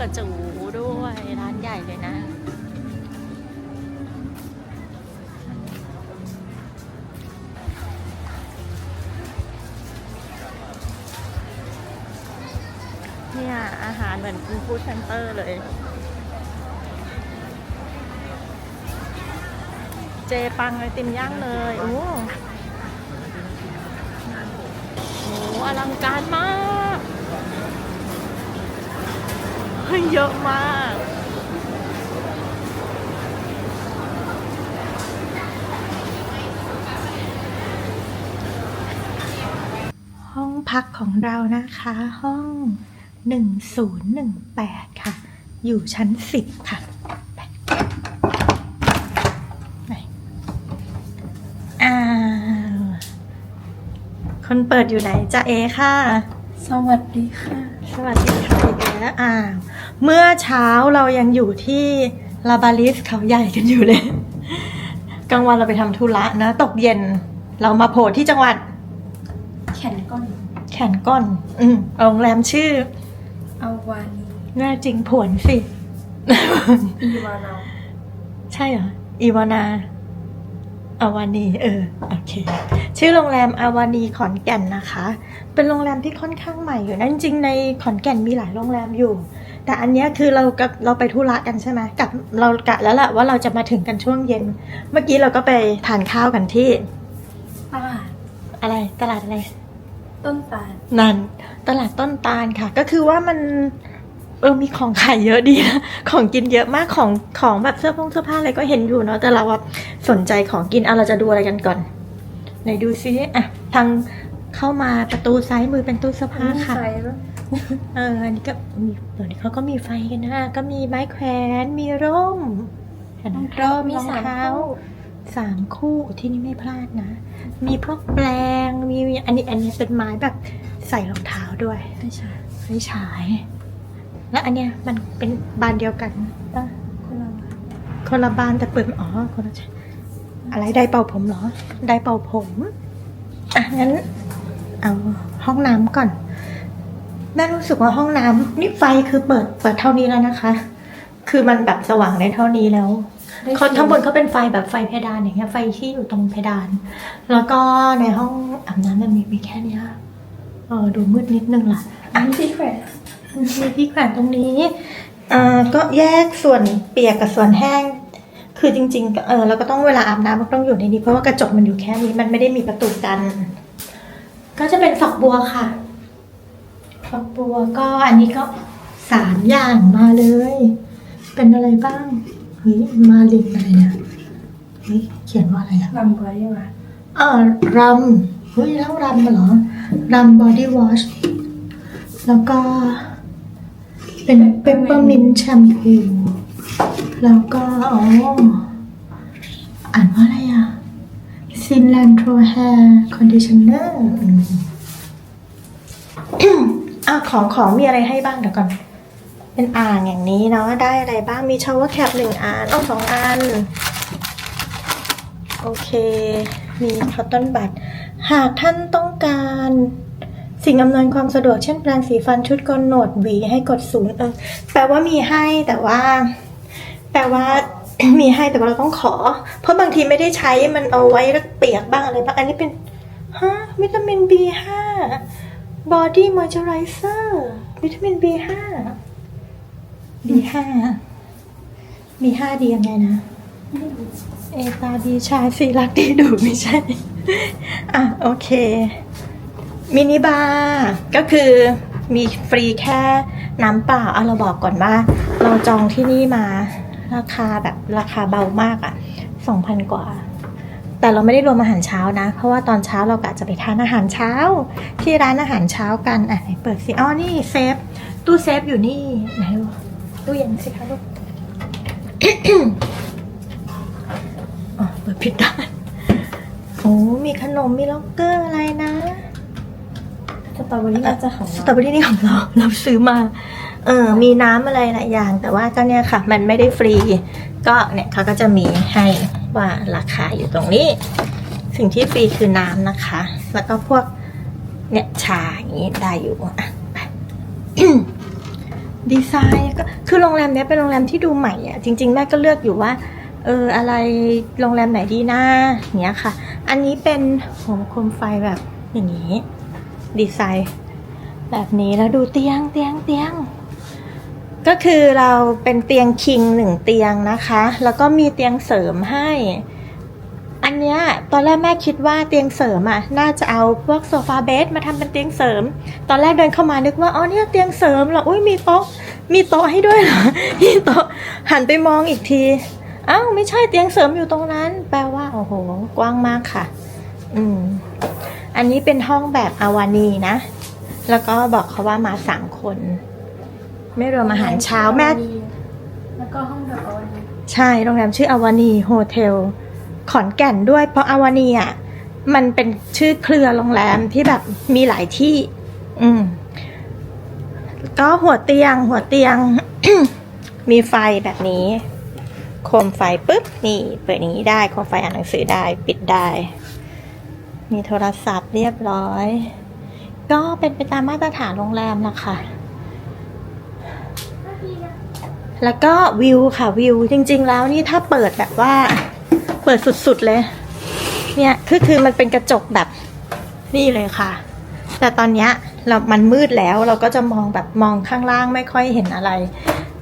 กระจูด้วยร้านใหญ่เลยนะ เนี่ย อาหารเหมือนเป็นฟู้ดเซ็นเตอร์เลย เจปังไอติมย่างเลย โอ้โหอลังการมาก เฮ้ยเยอะมาก ห้องพักของเรานะคะ ห้อง 1018 ค่ะ อยู่ชั้น 10 ค่ะไปไหนอ้าวคนเปิดอยู่ไหนจะเอค่ะ สวัสดีค่ะ สวัสดีค่ะอีกแล้วอ่าว เมื่อเช้าเรายังอยู่ที่ลาบาลิสเขาใหญ่กันอยู่เลย กลางวันเราไปทำธุระนะ ตกเย็นเรามาโผล่ที่จังหวัด แขนก้อนแขนก้อน อืมโรงแรมชื่อเอาวานีแน่จริงผวนสิ อีวานาใช่เหรอ อีวานาอาวานี เออ โอเค ชื่อโรงแรมอาวานีขอนแก่นนะคะ เป็นโรงแรมที่ค่อนข้างใหม่อยู่นะจริงๆในขอนแก่นมีหลายโรงแรมอยู่ แต่อันเนี้ยคือเรากับเราไปธุระกันใช่ไหมกับเรากะแล้วแหละว่าเราจะมาถึงกันช่วงเย็น เมื่อกี้เราก็ไปทานข้าวกันที่ ตลาดอะไรตลาดอะไร ต้นตาลนั่นตลาดต้นตาลค่ะ ก็คือว่ามันเออมีของขายเยอะดีนะของกินเยอะมากของของแบบเสื้อผงเสื้อผ้าอะไรก็เห็นอยู่เนาะแต่เราอะสนใจของกินอะเราจะดูอะไรกันก่อนไหนดูซิอะทางเข้ามาประตูซ้ายมือเป็นตู้เสื้อผ้าค่ะ ใส่ปะ เอออันนี้ก็มีเดี๋ยวนี้เขาก็มีไฟกันนะ ก็มีไม้แขวน มีร่มเห็นไหมร่มมีรองสามเท้าคู่สามคู่ที่นี่ไม่พลาดนะ มีพวกแปลง มีอันนี้อันนี้เป็นไม้แบบใส่รองเท้าด้วยไม่ใช่ไฟฉายและอันเนี้ยมันเป็นบานเดียวกันปะคนละวาคนละบานแต่เปิดอ๋อคนละอะไรไดร์เป่าผมเหรอ ไดร์เป่าผม อะงั้น เอาห้องน้ำก่อน แม่รู้สึกว่าห้องน้ำนี่ไฟคือเปิดเปิดเท่านี้แล้วนะคะ คือมันแบบสว่างได้เท่านี้แล้วเขาทั้งบนเขาเป็นไฟแบบไฟเพดานอย่างเงี้ยไฟที่อยู่ตรงเพดาน แล้วก็ในห้องอาบน้ำมันมีมีแค่เนี้ยเออดูมืดนิดนึงล่ะอันนี้ที่แขวนมีที่แขวนตรงนี้อ่าก็แยกส่วนเปียกกับส่วนแห้ง คือจริงๆก็เออเราก็ต้องเวลาอาบน้ำมันต้องอยู่ในนี้เพราะว่ากระจกมันอยู่แค่นี้มันไม่ได้มีประตูกัน ก็จะเป็นฝักบัวค่ะ ฝักบัวก็อันนี้ก็สามอย่างมาเลย เป็นอะไรบ้างเฮ้ยมาลินอะไรเนี่ยเฮ้ยเขียนว่าอะไรอะลำบัวได้ไหมเออรำเฮ้ยแล้วรำมาเหรอรำบอดี้วอชแล้วก็ เป็นเปปเปอร์มินต์แชมพูแล้วก็อ๋ออ่านว่าอะไรอะซินแลนโทรแฮร์คอนดิชเนอร์ อะของของมีอะไรให้บ้างเดี๋ยวก่อน เป็นอ่างอย่างนี้เนาะได้อะไรบ้างมีชาวเวอร์แคปหนึ่งอันเอาสองอัน โอเค มีคอตตอนบัดหากท่านต้องการสิ่งอำนวยความสะดวกเช่นแปรงสีฟันชุดกลหนวดหวีให้กดศูนย์เออแปลว่ามีให้แต่ว่า แปลว่า มีให้แต่ว่าเราต้องขอ เพราะบางทีไม่ได้ใช้มันเอาไว้แล้วเปียกบ้างอะไรบ้างอันนี้เป็นฮะวิตามิน B5 Body Moisturizer วิตามิน B5 B5 B5 ดียังไงนะ เอตาดีชายสีรักดีดูไม่ใช่ อะ โอเค มินิบาร์ก็คือมีฟรีแค่น้ำเปล่าเอาเราบอกก่อนว่า เราจองที่นี่มา ราคาแบบราคาเบามากอะ่ะสองพันกว่า แต่เราไม่ได้รวมอาหารเช้านะ เพราะว่าตอนเช้าเรากะจะไปทานอาหารเช้า ที่ร้านอาหารเช้ากันอะไหนเปิดสิอ๋อนี่เซฟตู้เซฟอยู่นี่ไหนดูตู้เย็นสิคะลูกอ๋อเปิดผิดด้านโอ้มีขนมมีล็อกเกอร์อะไรนะสตรอเบอรี่น่าจะของสเราตรอเบอรี่นี่ของเราเราซื้อมา เออ มีน้ำอะไรหลายอย่าง แต่ว่าก็เนี่ยค่ะ มันไม่ได้ฟรี ก็เนี่ยเขาก็จะมีให้ ว่าราคาอยู่ตรงนี้ สิ่งที่ฟรีคือน้ำนะคะ แล้วก็พวกเนี่ยชาอย่างนี้ได้อยู่อะไปดีไซน์ก็คือโรงแรมเนี้ยเป็นโรงแรมที่ดูใหม่อะจริง ๆ แม่ก็เลือกอยู่ว่า เอออะไรโรงแรมไหนดีนะอย่างเงี้ยค่ะ อันนี้เป็นโหมโคมไฟแบบอย่างนี้ ดีไซน์ แบบนี้แล้วดูเตียงเตียงเตียง ก็คือเราเป็นเตียงคิงหนึ่งเตียงนะคะ แล้วก็มีเตียงเสริมให้ อันเนี้ยตอนแรกแม่คิดว่าเตียงเสริมอะน่าจะเอาพวกโซฟาเบดมาทำเป็นเตียงเสริม ตอนแรกเดินเข้ามานึกว่าอ๋อเนี่ยเตียงเสริมเหรออุ้ยมีโต๊ะมีโต๊ะให้ด้วยเหรอมีโต๊ะหันไปมองอีกทีอ้าวไม่ใช่เตียงเสริมอยู่ตรงนั้น แปลว่าโอ้โห กว้างมากค่ะ อืม อันนี้เป็นห้องแบบอาวานีนะ แล้วก็บอกเขาว่ามาสามคน ไม่รวมอาหารเช้าแม่แล้วก็ห้องแบบอวันนี้ใช่โรงแรมชื่ออาวานีโฮเทลขอนแก่นด้วย เพราะอาวานีอะมันเป็นชื่อเครือโรงแรมที่แบบมีหลายที่ อืม ก็หัวเตียง หัวเตียง มีไฟแบบนี้ โคมไฟปุ๊บ นี่เปิดอย่างนี้ได้ โคมไฟอ่านหนังสือได้ ปิดได้ มีโทรศัพท์เรียบร้อย ก็เป็นไปตามมาตรฐานโรงแรมละค่ะ แล้วก็วิวค่ะวิวจริง ๆ แล้วนี่ถ้าเปิดแบบว่า เปิดสุดๆเลย เนี่ยคือคือมันเป็นกระจกแบบนี่เลยค่ะ แต่ตอนเนี้ยเรามันมืดแล้วเราก็จะมองแบบมองข้างล่างไม่ค่อยเห็นอะไร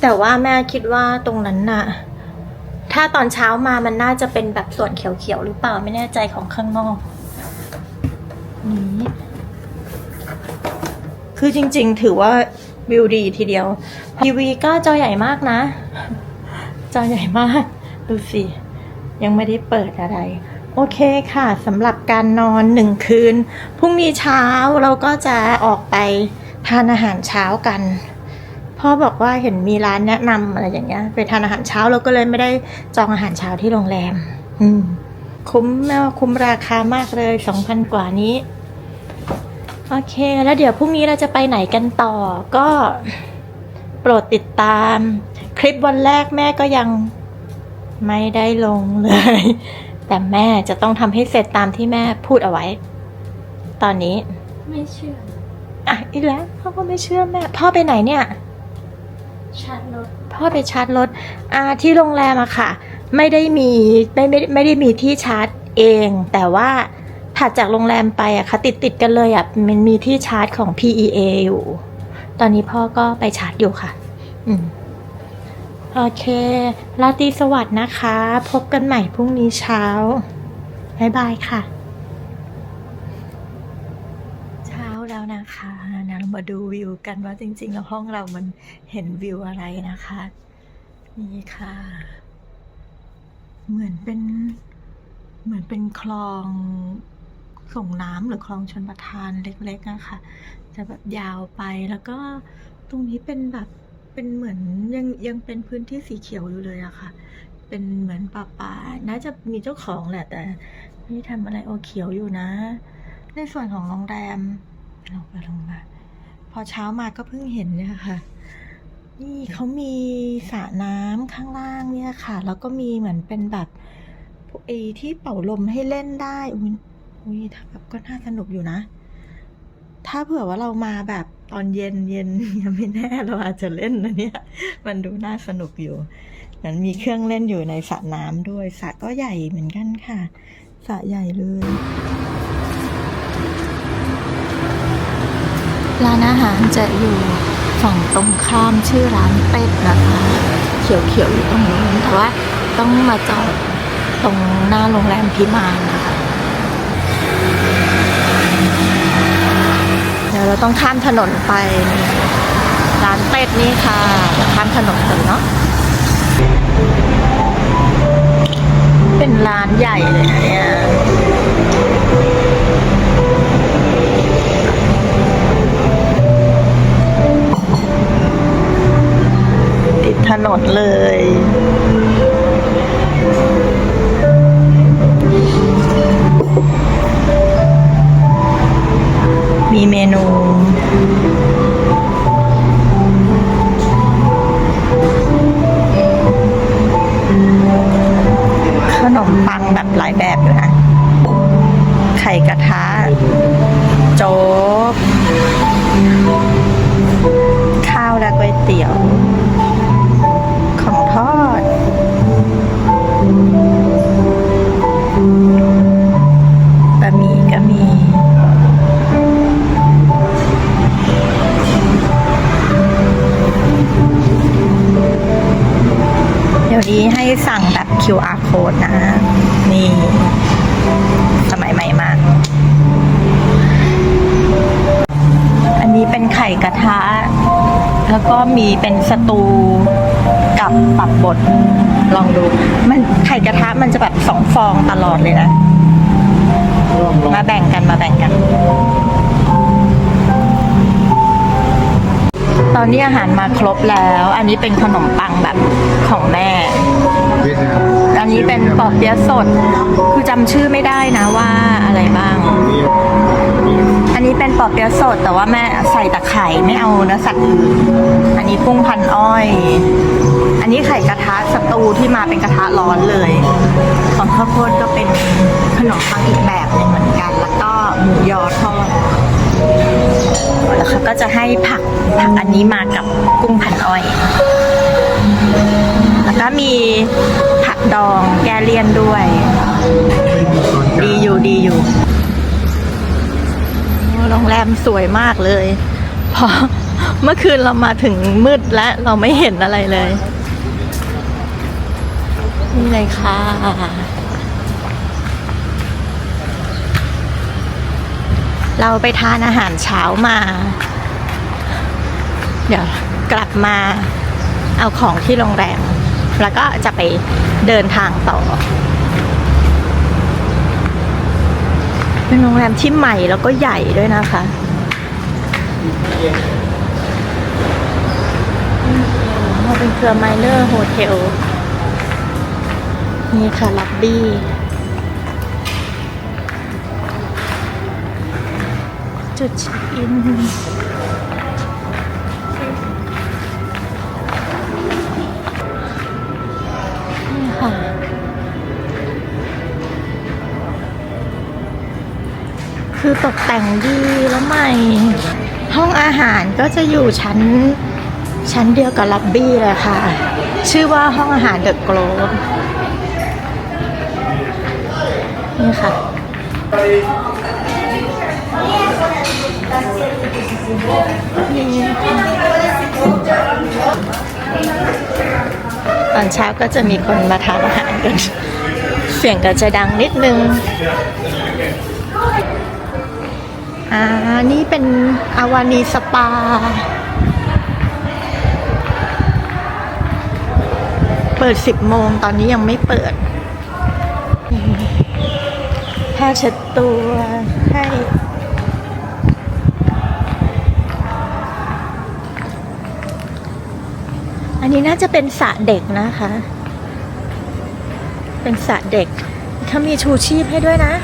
แต่ว่าแม่คิดว่าตรงนั้นน่ะ ถ้าตอนเช้ามามันน่าจะเป็นแบบส่วนเขียวๆหรือเปล่าไม่แน่ใจของข้างนอกนี่คือจริง ๆ ถือว่า วิวดีทีเดียวทีวีก็จอใหญ่มากนะ จอใหญ่มาก ดูสิ ยังไม่ได้เปิดอะไร โอเคค่ะสำหรับการนอนหนึ่งคืน พรุ่งนี้เช้าเราก็จะออกไปทานอาหารเช้ากันพ่อบอกว่าเห็นมีร้านแนะนำอะไรอย่างเงี้ย ไปทานอาหารเช้าเราก็เลยไม่ได้จองอาหารเช้าที่โรงแรม อืม คุ้มแม่ว่าคุ้มราคามากเลยสองพันกว่านี้ โอเค แล้วเดี๋ยวพรุ่งนี้เราจะไปไหนกันต่อ ก็โปรดติดตาม คลิปวันแรกแม่ก็ยังไม่ได้ลงเลย แต่แม่จะต้องทำให้เสร็จตามที่แม่พูดเอาไว้ ตอนนี้ ไม่เชื่อ อะ อีกแล้วพ่อก็ไม่เชื่อแม่ พ่อไปไหนเนี่ย ชาร์จรถพ่อไปชาร์จรถอ่าที่โรงแรมอะค่ะ ไม่ได้มีไม่ไม่ไม่ได้มีที่ชาร์จเอง แต่ว่า ถัดจากโรงแรมไปอะค่ะติดติดกันเลยอะมันมีที่ชาร์จของ PEA อยู่ ตอนนี้พ่อก็ไปชาร์จอยู่ค่ะ อืมโอเคราตรีสวัสดิ์นะคะ พบกันใหม่พรุ่งนี้เช้า บ๊ายบายค่ะ เช้าแล้วนะคะนะเรามาดูวิวกันว่าจริง ๆ แล้วห้องเรามันเห็นวิวอะไรนะคะ นี่ค่ะ เหมือนเป็น เหมือนเป็นคลอง ส่งน้ำหรือคลองชนประทานเล็กๆนะคะจะแบบยาวไปแล้วก็ตรงนี้เป็นแบบเป็นเหมือนยังยังเป็นพื้นที่สีเขียวอยู่เลยอะค่ะ เป็นเหมือนป่าป่าน่าจะมีเจ้าของแหละแต่ไม่ได้ทำอะไรโอเขียวอยู่นะ ในส่วนของโรงแรมลงไปลงมา พอเช้ามาก็เพิ่งเห็นเนี่ยค่ะ นี่เขามีสระน้ำข้างล่างเนี่ยค่ะ แล้วก็มีเหมือนเป็นแบบพวกไอ้ที่เป่าลมให้เล่นได้ อุ้ยถ้าแบบก็น่าสนุกอยู่นะ ถ้าเผื่อว่าเรามาแบบตอนเย็นเย็นยังไม่แน่เราอาจจะเล่นนะเนี่ย มันดูน่าสนุกอยู่มันมีเครื่องเล่นอยู่ในสระน้ำด้วยสระก็ใหญ่เหมือนกันค่ะสระใหญ่เลยร้านอาหารจะอยู่ฝั่งตรงข้ามชื่อร้านเป็ดนะคะ เขียวๆอยู่ตรงนู้นแต่ว่าต้องมาจอดตรงหน้าโรงแรมพิมานนะคะ เราต้องข้ามถนนไปร้านเป็ดนี่ค่ะ ข้ามถนนกันเนาะเป็นร้านใหญ่เลยนะเนี่ยติดถนนเลย QR code นะ นี่ สมัยใหม่มาก อันนี้เป็นไข่กระทะ แล้วก็มีเป็นสตูกับปับบด ลองดู มันไข่กระทะมันจะแบบสองฟองตลอดเลยนะ มาแบ่งกันมาแบ่งกัน ตอนนี้อาหารมาครบแล้ว อันนี้เป็นขนมปังแบบของแม่ อันนี้เป็นปอเปี๊ยะสด คือจำชื่อไม่ได้นะว่าอะไรบ้าง อันนี้เป็นปอเปี๊ยะสด แต่ว่าแม่ใส่แต่ไข่ไม่เอาเนื้อสัตว์อื่น อันนี้กุ้งพันอ้อย อันนี้ไข่กระทะสตูที่มาเป็นกระทะร้อนเลย ของข้าวโพดก็เป็นขนมปังอีกแบบหนึ่งเหมือนกัน แล้วก็หมูยอทอด แล้วเขาก็จะให้ผักผักอันนี้มากับกุ้งพันอ้อย แล้วก็มีผักดองแกเลียนด้วย ดีอยู่ดีอยู่โรงแรมสวยมากเลยพราะเมื่อคืนเรามาถึงมืดและเราไม่เห็นอะไรเลย นี่เลยค่ะ เราไปทานอาหารเช้ามา เดี๋ยวกลับมาเอาของที่โรงแรม แล้วก็จะไปเดินทางต่อ เป็นโรงแรมที่ใหม่แล้วก็ใหญ่ด้วยนะคะเราเป็นเครือไมเนอร์โฮเทลนี่ค่ะ ล็อบบี้ จุดเช็คอินนี่ค่ะ คือตกแต่งดีแล้วใหม่ ห้องอาหารก็จะอยู่ชั้น ชั้นเดียวกับล็อบบี้เลยค่ะ ชื่อว่าห้องอาหารเดอะโกลบนี่ค่ะ ตอนเช้าก็จะมีคนมาทานอาหารกัน เสียงก็จะดังนิดนึง อ่า นี่เป็นอาวานีสปา เปิด10โมงตอนนี้ยังไม่เปิดผ้าเช็ดตัวให้ อันนี้น่าจะเป็นสระเด็กนะคะ เป็นสระเด็กเขามีชูชีพให้ด้วยนะ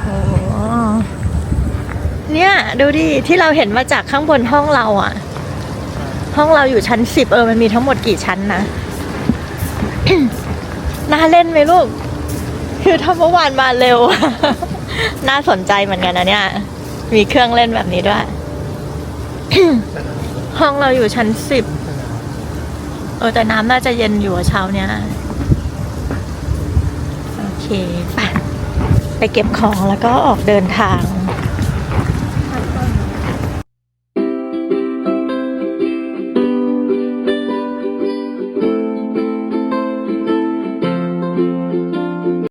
โอ้เนี่ย ดูดิ ที่เราเห็นมาจากข้างบนห้องเราอะห้องเราอยู่ชั้นสิบเออ มันมีทั้งหมดกี่ชั้นนะ น่าเล่นไหมลูก คือถ้าเมื่อวานมาเร็ว น่าสนใจเหมือนกันนะเนี่ย มีเครื่องเล่นแบบนี้ด้วย ห้องเราอยู่ชั้นสิบ ออแต่น้ำน่าจะเย็นอยู่เช้าเนี้ยโอเคไปไปเก็บของแล้วก็ออกเดินทาง